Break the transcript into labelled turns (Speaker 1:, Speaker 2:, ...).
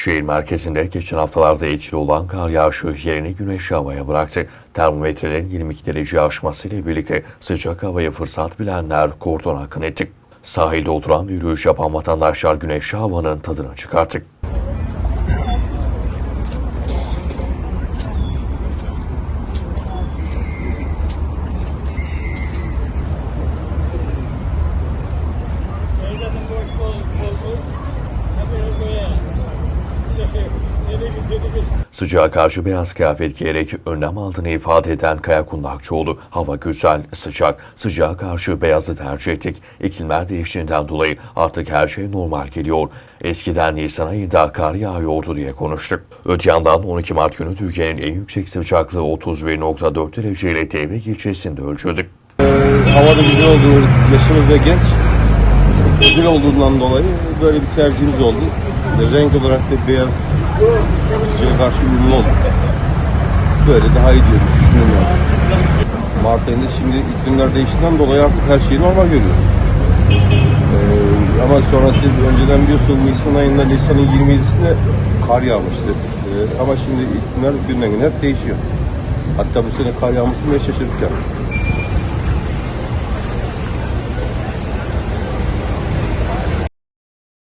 Speaker 1: Şehir merkezinde geçen haftalarda etkili olan kar yağışı yerini güneşli havaya bıraktı. Termometrelerin 22 derece aşmasıyla birlikte sıcak havayı fırsat bilenler kordon akın etti. Sahilde oturan yürüyüş yapan vatandaşlar güneşli havanın tadını çıkarttı. Sıcağa karşı beyaz kıyafet giyerek önlem aldığını ifade eden Kaya Kundakçıoğlu, hava güzel, sıcak, sıcağa karşı beyazı tercih ettik. İklimler değiştiğinden dolayı artık her şey normal geliyor. Eskiden Nisan ayında kar yağıyordu diye konuştuk. Öte yandan 12 Mart günü Türkiye'nin en yüksek sıcaklığı 31.4 dereceyle Devrik ilçesinde ölçüldü.
Speaker 2: Hava da güzel oldu, yaşımız da genç. Güzel olduğundan dolayı böyle bir tercihimiz oldu. Renk olarak da beyaz sıcağa karşı uyumlu oldu. Böyle daha iyi diyoruz, düşünüyorum yani. Mart ayında şimdi iklimler değiştiğinden dolayı artık her şeyi normal görüyoruz. Ee, ama sonrası önceden biliyorsunuz Nisan ayında, Nisan'ın 27'sinde kar yağmıştı. Ee, ama şimdi iklimler günden güne hep değişiyor. Hatta bu sene kar yağması bile şaşırtıcı.